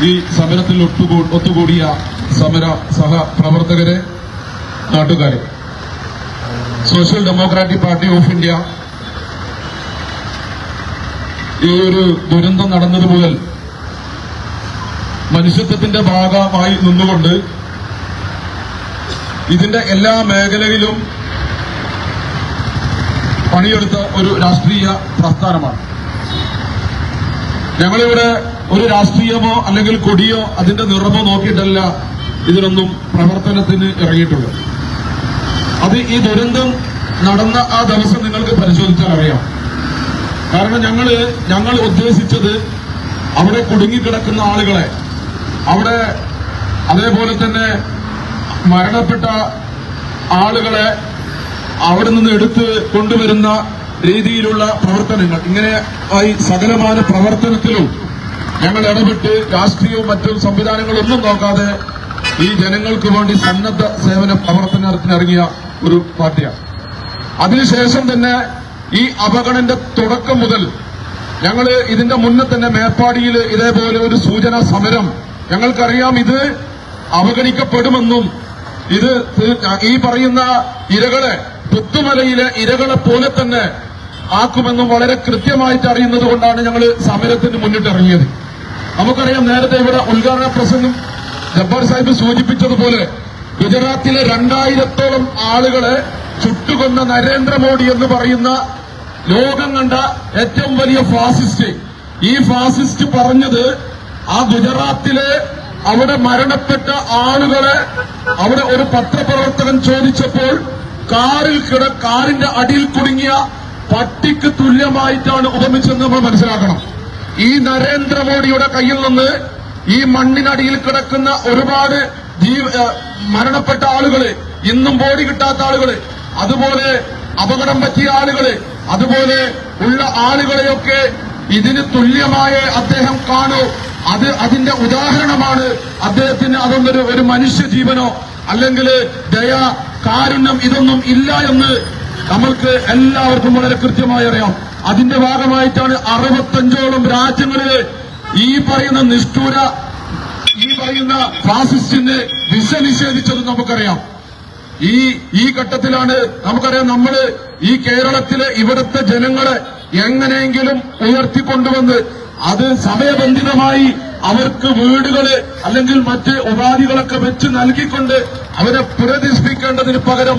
ഈ സമരത്തിൽ ഒത്തുകൂ- ഒത്തുകൂടിയ സമര സഹപ്രവർത്തകരെ നാട്ടുകാരെ. Social democratic party of India ഈ ഒരു ദുരന്തം നടന്നത് മുതൽ മനുഷ്യത്വത്തിന്റെ ഭാഗമായി നിന്നുകൊണ്ട് ഇതിന്റെ എല്ലാ മേഖലയിലും പണിയെടുത്ത ഒരു രാഷ്ട്രീയ പ്രസ്ഥാനമാണ്. ഞങ്ങളിവിടെ ഒരു രാഷ്ട്രീയമോ അല്ലെങ്കിൽ കൊടിയോ അതിന്റെ നിറമോ നോക്കിയിട്ടല്ല ഇതിനൊന്നും പ്രവർത്തനത്തിന് ഇറങ്ങിയിട്ടുള്ളത്. അത് ഈ ദുരന്തം നടന്ന ആ ദിവസം നിങ്ങൾക്ക് പരിശോധിച്ചാൽ അറിയാം. കാരണം ഞങ്ങൾ ഞങ്ങൾ ഉദ്ദേശിച്ചത് അവിടെ കുടുങ്ങിക്കിടക്കുന്ന ആളുകളെ അവിടെ അതേപോലെ തന്നെ മരണപ്പെട്ട ആളുകളെ അവിടെ നിന്ന് എടുത്ത് കൊണ്ടുവരുന്ന രീതിയിലുള്ള പ്രവർത്തനങ്ങൾ ഇങ്ങനെ ആയി സകലമായ പ്രവർത്തനത്തിലും ഞങ്ങൾ ഇടപെട്ട് രാഷ്ട്രീയവും മറ്റും സംവിധാനങ്ങളൊന്നും നോക്കാതെ ഈ ജനങ്ങൾക്ക് വേണ്ടി സന്നദ്ധ സേവന പ്രവർത്തനത്തിനിറങ്ങിയ ഒരു പാർട്ടിയാണ്. അതിനുശേഷം തന്നെ ഈ അപകടന്റെ തുടക്കം മുതൽ ഞങ്ങൾ ഇതിന്റെ മുന്നേ തന്നെ മേപ്പാടിയിൽ ഇതേപോലെ ഒരു സൂചന സമരം ഞങ്ങൾക്കറിയാം ഇത് അവഗണിക്കപ്പെടുമെന്നും ഇത് ഈ പറയുന്ന ഇരകളെ പുത്തുമലയിലെ ഇരകളെ പോലെ തന്നെ ആക്കുമെന്നും വളരെ കൃത്യമായിട്ട് അറിയുന്നത് കൊണ്ടാണ് ഞങ്ങൾ സമരത്തിന് മുന്നിട്ടിറങ്ങിയത്. നമുക്കറിയാം നേരത്തെ ഇവിടെ ഉദ്ഘാടന പ്രസംഗം ജബ്ബാർ സാഹിബ് സൂചിപ്പിച്ചതുപോലെ ഗുജറാത്തിലെ രണ്ടായിരത്തോളം ആളുകളെ ചുട്ടുകൊന്ന നരേന്ദ്രമോദി എന്ന് പറയുന്ന ലോകം കണ്ട ഏറ്റവും വലിയ ഫാസിസ്റ്റ്. ഈ ഫാസിസ്റ്റ് പറഞ്ഞത് ആ ഗുജറാത്തിലെ അവിടെ മരണപ്പെട്ട ആളുകളെ അവിടെ ഒരു പത്രപ്രവർത്തകൻ ചോദിച്ചപ്പോൾ കാറിൽ കിട കാറിന്റെ അടിയിൽ കുടുങ്ങിയ പട്ടിക്ക് തുല്യമായിട്ടാണ് ഉപമിച്ചെന്ന് നമ്മൾ മനസ്സിലാക്കണം. ഈ നരേന്ദ്രമോദിയുടെ കയ്യിൽ നിന്ന് ഈ മണ്ണിനടിയിൽ കിടക്കുന്ന ഒരുപാട് മരണപ്പെട്ട ആളുകൾ ഇന്നും ബോഡി കിട്ടാത്ത ആളുകൾ അതുപോലെ അപകടം പറ്റിയ ആളുകൾ അതുപോലെ ഉള്ള ആളുകളെയൊക്കെ ഇതിന് തുല്യമായ അദ്ദേഹം കാണൂ. അത് അതിന്റെ ഉദാഹരണമാണ് അദ്ദേഹത്തിന് അതൊന്നൊരു ഒരു മനുഷ്യ ജീവനോ അല്ലെങ്കിൽ ദയ കാരുണ്യം ഇതൊന്നും ഇല്ല എന്ന് നമ്മൾക്ക് എല്ലാവർക്കും വളരെ കൃത്യമായി അറിയാം. അതിന്റെ ഭാഗമായിട്ടാണ് അറുപത്തഞ്ചോളം രാജ്യങ്ങളിൽ ഈ പറയുന്ന നിഷ്ഠൂര ഈ പറയുന്ന ഫാസിസ്റ്റിന് വിസ നിഷേധിച്ചത് നമുക്കറിയാം. ഈ ഈ ഘട്ടത്തിലാണ് നമുക്കറിയാം നമ്മൾ ഈ കേരളത്തിലെ ഇവിടുത്തെ ജനങ്ങളെ എങ്ങനെയെങ്കിലും ഉയർത്തിക്കൊണ്ടുവന്ന് അത് സമയബന്ധിതമായി അവർക്ക് വീടുകൾ അല്ലെങ്കിൽ മറ്റ് ഉപാധികളൊക്കെ വെച്ച് നൽകിക്കൊണ്ട് അവരെ പുനരധിഷ്ഠിക്കേണ്ടതിന് പകരം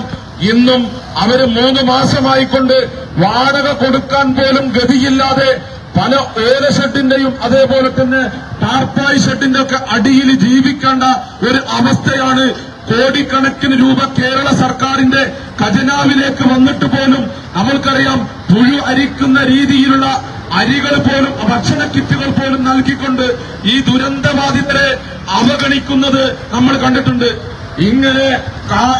ഇന്നും അവർ മൂന്ന് മാസമായിക്കൊണ്ട് വാടക കൊടുക്കാൻ പോലും ഗതിയില്ലാതെ പല ഓല ഷെഡിന്റെയും അതേപോലെ തന്നെ ടാർപ്പായ് ഷെഡിന്റെ ഒക്കെ അടിയിൽ ജീവിക്കേണ്ട ഒരു അവസ്ഥയാണ് കോടിക്കണക്കിന് രൂപ കേരള സർക്കാരിന്റെ ഖജനാവിലേക്ക് വന്നിട്ട് പോലും നമ്മൾക്കറിയാം പുഴു അരിക്കുന്ന രീതിയിലുള്ള അരികൾ പോലും ഭക്ഷണ കിറ്റുകൾ പോലും നൽകിക്കൊണ്ട് ഈ ദുരന്തബാധിതരെ അവഗണിക്കുന്നത് നമ്മൾ കണ്ടിട്ടുണ്ട്. ഇങ്ങനെ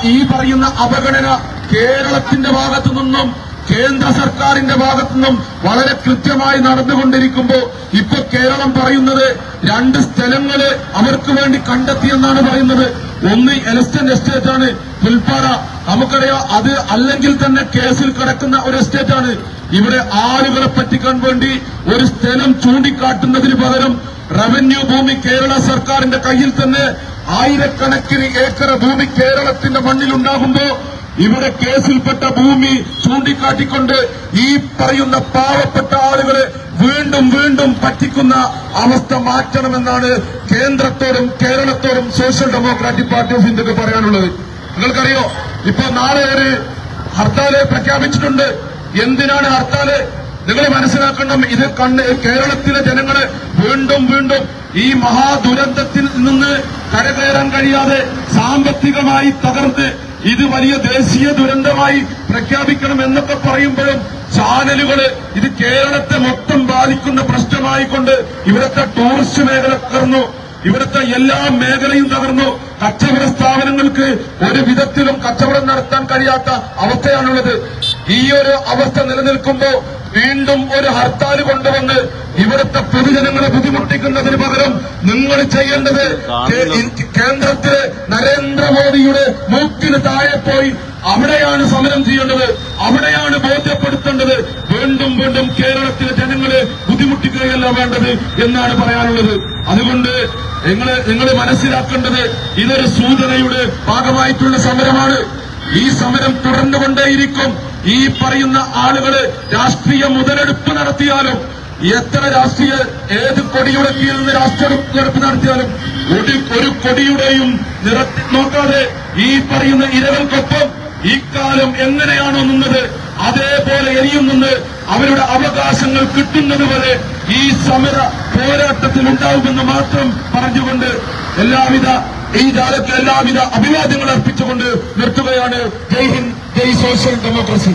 ഈ പറയുന്ന അവഗണന കേരളത്തിന്റെ ഭാഗത്തു നിന്നും കേന്ദ്ര സർക്കാരിന്റെ ഭാഗത്തു നിന്നും വളരെ കൃത്യമായി നടന്നുകൊണ്ടിരിക്കുമ്പോ ഇപ്പൊ കേരളം പറയുന്നത് രണ്ട് സ്ഥലങ്ങൾ അവർക്ക് വേണ്ടി കണ്ടെത്തിയെന്നാണ് പറയുന്നത്. ഒന്ന് എലസ്റ്റൻ എസ്റ്റേറ്റ് ആണ് പുൽപ്പാറ. നമുക്കറിയാം അത് അല്ലെങ്കിൽ തന്നെ കേസിൽ കിടക്കുന്ന ഒരു എസ്റ്റേറ്റ് ആണ്. ഇവിടെ ആളുകളെ പറ്റിക്കാൻ വേണ്ടി ഒരു സ്ഥലം ചൂണ്ടിക്കാട്ടുന്നതിന് പകരം റവന്യൂ ഭൂമി കേരള സർക്കാരിന്റെ കയ്യിൽ തന്നെ ആയിരക്കണക്കിന് ഏക്കർ ഭൂമി കേരളത്തിന്റെ മണ്ണിലുണ്ടാകുമ്പോ ഇവിടെ കേസിൽപ്പെട്ട ഭൂമി ചൂണ്ടിക്കാട്ടിക്കൊണ്ട് ഈ പറയുന്ന പാവപ്പെട്ട ആളുകളെ വീണ്ടും വീണ്ടും പറ്റിക്കുന്ന അവസ്ഥ മാറ്റണമെന്നാണ് കേന്ദ്രത്തോടും കേരളത്തോടും സോഷ്യൽ ഡെമോക്രാറ്റിക് പാർട്ടി ഓഫ് ഇന്ത്യയ്ക്ക് പറയാനുള്ളത്. നിങ്ങൾക്കറിയോ? ഇപ്പൊ നാളെ ഒരു ഹർത്താൽ പ്രഖ്യാപിച്ചിട്ടുണ്ട്. എന്തിനാണ് ഹർത്താൽ? നിങ്ങൾ മനസ്സിലാക്കണം ഇത് കണ്ണ് കേരളത്തിലെ ജനങ്ങളെ വീണ്ടും വീണ്ടും ഈ മഹാദുരന്തത്തിൽ നിന്ന് കരകയറാൻ കഴിയാതെ സാമ്പത്തികമായി തകർന്ന് ഇത് വലിയ ദേശീയ ദുരന്തമായി പ്രഖ്യാപിക്കണം എന്നൊക്കെ പറയുമ്പോഴും ചാനലുകൾ ഇത് കേരളത്തെ മൊത്തം ബാധിക്കുന്ന പ്രശ്നമായിക്കൊണ്ട് ഇവിടുത്തെ ടൂറിസ്റ്റ് മേഖല തകർന്നു. ഇവിടുത്തെ എല്ലാ മേഖലയും തകർന്നു. കച്ചവട സ്ഥാപനങ്ങൾക്ക് ഒരു വിധത്തിലും കച്ചവടം നടത്താൻ കഴിയാത്ത അവസ്ഥയാണുള്ളത്. ഈ ഒരു അവസ്ഥ നിലനിൽക്കുമ്പോൾ വീണ്ടും ഒരു ഹർത്താൽ കൊണ്ടുവന്ന് ഇവിടുത്തെ പൊതുജനങ്ങളെ ബുദ്ധിമുട്ടിക്കുന്നതിന് നിങ്ങൾ ചെയ്യേണ്ടത് കേന്ദ്രത്തിലെ നരേന്ദ്രമോദിയുടെ മൂക്കിന് താഴെ പോയി അവിടെയാണ് സമരം ചെയ്യേണ്ടത്. അവിടെയാണ് ബോധ്യപ്പെടുത്തേണ്ടത്. വീണ്ടും വീണ്ടും കേരളത്തിലെ ജനങ്ങളെ ബുദ്ധിമുട്ടിക്കുകയല്ല വേണ്ടത് എന്നാണ് പറയാനുള്ളത്. അതുകൊണ്ട് നിങ്ങൾ നിങ്ങൾ മനസ്സിലാക്കേണ്ടത് ഇതൊരു സൂചനയുടെ ഭാഗമായിട്ടുള്ള സമരമാണ്. ഈ സമരം തുടർന്നുകൊണ്ടേയിരിക്കും. ഈ പറയുന്ന ആളുകൾ രാഷ്ട്രീയ മുതലെടുപ്പ് നടത്തിയാലും എത്ര രാഷ്ട്രീയ ഏത് കൊടിയുടെ കീഴിൽ നിന്ന് രാഷ്ട്രീയ നടത്തിയാലും ഒരു ഒരു കൊടിയുടെയും നിറത്തി നോക്കാതെ ഈ പറയുന്ന ഇരകൾക്കൊപ്പം ഈ കാലം എങ്ങനെയാണോ നിന്നത് അതേപോലെ ഇനിയും നിന്ന് അവരുടെ അവകാശങ്ങൾ കിട്ടുന്നത് വരെ ഈ സമര പോരാട്ടത്തിൽ ഉണ്ടാവുമെന്ന് മാത്രം പറഞ്ഞുകൊണ്ട് എല്ലാവിധ ഈ ജാലത്തിൽ എല്ലാവിധ അഭിവാദ്യങ്ങൾ അർപ്പിച്ചുകൊണ്ട് നിർത്തുകയാണ്. ജയ് ഹിന്ദ് ജയ് സോഷ്യൽ ഡെമോക്രസി.